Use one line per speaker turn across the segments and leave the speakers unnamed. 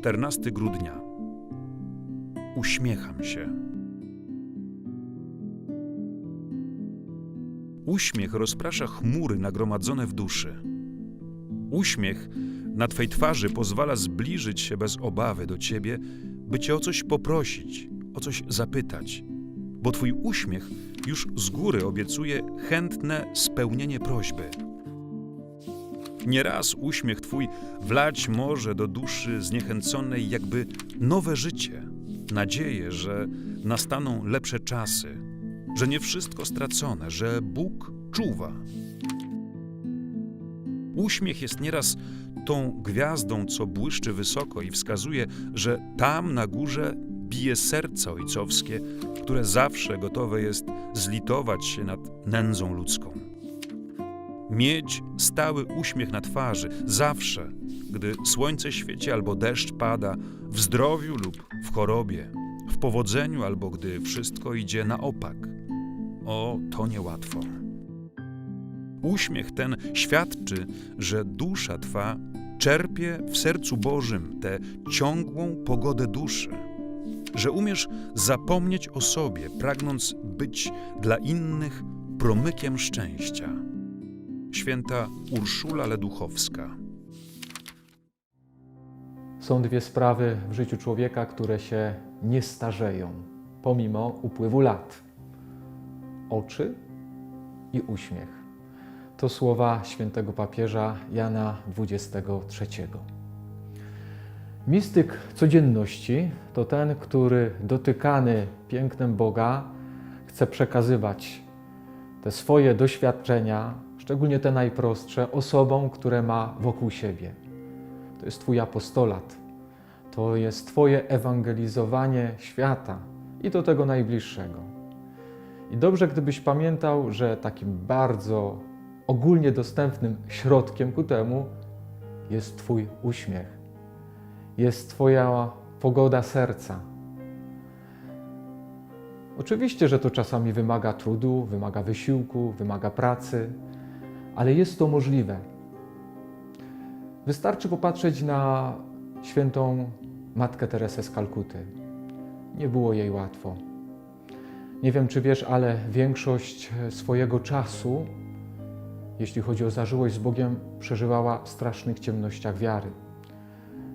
14 grudnia. Uśmiecham się. Uśmiech rozprasza chmury nagromadzone w duszy. Uśmiech na Twej twarzy pozwala zbliżyć się bez obawy do Ciebie, by Cię o coś poprosić, o coś zapytać, bo Twój uśmiech już z góry obiecuje chętne spełnienie prośby. Nieraz uśmiech Twój wlać może do duszy zniechęconej jakby nowe życie, nadzieję, że nastaną lepsze czasy, że nie wszystko stracone, że Bóg czuwa. Uśmiech jest nieraz tą gwiazdą, co błyszczy wysoko i wskazuje, że tam na górze bije serce ojcowskie, które zawsze gotowe jest zlitować się nad nędzą ludzką. Mieć stały uśmiech na twarzy, zawsze, gdy słońce świeci albo deszcz pada, w zdrowiu lub w chorobie, w powodzeniu albo gdy wszystko idzie na opak. O, to niełatwo. Uśmiech ten świadczy, że dusza twa czerpie w sercu Bożym tę ciągłą pogodę duszy, że umiesz zapomnieć o sobie, pragnąc być dla innych promykiem szczęścia. Święta Urszula Leduchowska.
Są dwie sprawy w życiu człowieka, które się nie starzeją pomimo upływu lat: oczy i uśmiech. To słowa świętego papieża Jana XXIII. Mistyk codzienności to ten, który dotykany pięknem Boga chce przekazywać te swoje doświadczenia, szczególnie te najprostsze, osobom, które ma wokół siebie. To jest Twój apostolat, to jest Twoje ewangelizowanie świata i do tego najbliższego. I dobrze, gdybyś pamiętał, że takim bardzo ogólnie dostępnym środkiem ku temu jest Twój uśmiech, jest Twoja pogoda serca. Oczywiście, że to czasami wymaga trudu, wymaga wysiłku, wymaga pracy, ale jest to możliwe. Wystarczy popatrzeć na świętą Matkę Teresę z Kalkuty. Nie było jej łatwo. Nie wiem, czy wiesz, ale większość swojego czasu, jeśli chodzi o zażyłość z Bogiem, przeżywała w strasznych ciemnościach wiary.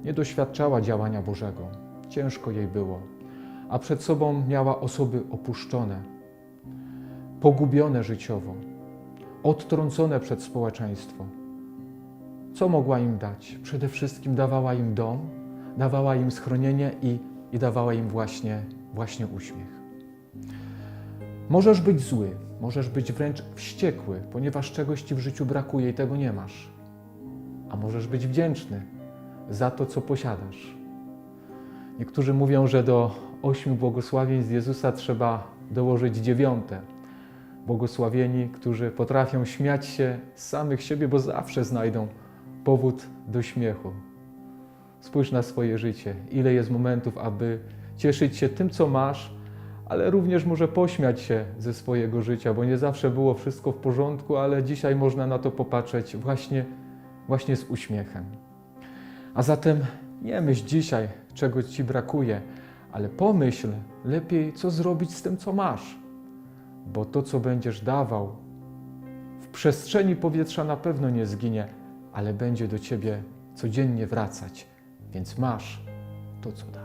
Nie doświadczała działania Bożego. Ciężko jej było. A przed sobą miała osoby opuszczone, pogubione życiowo, odtrącone przed społeczeństwo. Co mogła im dać? Przede wszystkim dawała im dom, dawała im schronienie i, i dawała im właśnie, właśnie uśmiech. Możesz być zły, możesz być wręcz wściekły, ponieważ czegoś ci w życiu brakuje i tego nie masz. A możesz być wdzięczny za to, co posiadasz. Niektórzy mówią, że do ośmiu błogosławieństw Jezusa trzeba dołożyć dziewiąte. Błogosławieni, którzy potrafią śmiać się z samych siebie, bo zawsze znajdą powód do śmiechu. Spójrz na swoje życie, ile jest momentów, aby cieszyć się tym, co masz, ale również może pośmiać się ze swojego życia, bo nie zawsze było wszystko w porządku, ale dzisiaj można na to popatrzeć właśnie, właśnie z uśmiechem. A zatem nie myśl dzisiaj, czego ci brakuje, ale pomyśl lepiej, co zrobić z tym, co masz, bo to, co będziesz dawał, w przestrzeni powietrza na pewno nie zginie, ale będzie do ciebie codziennie wracać, więc masz to, co dasz.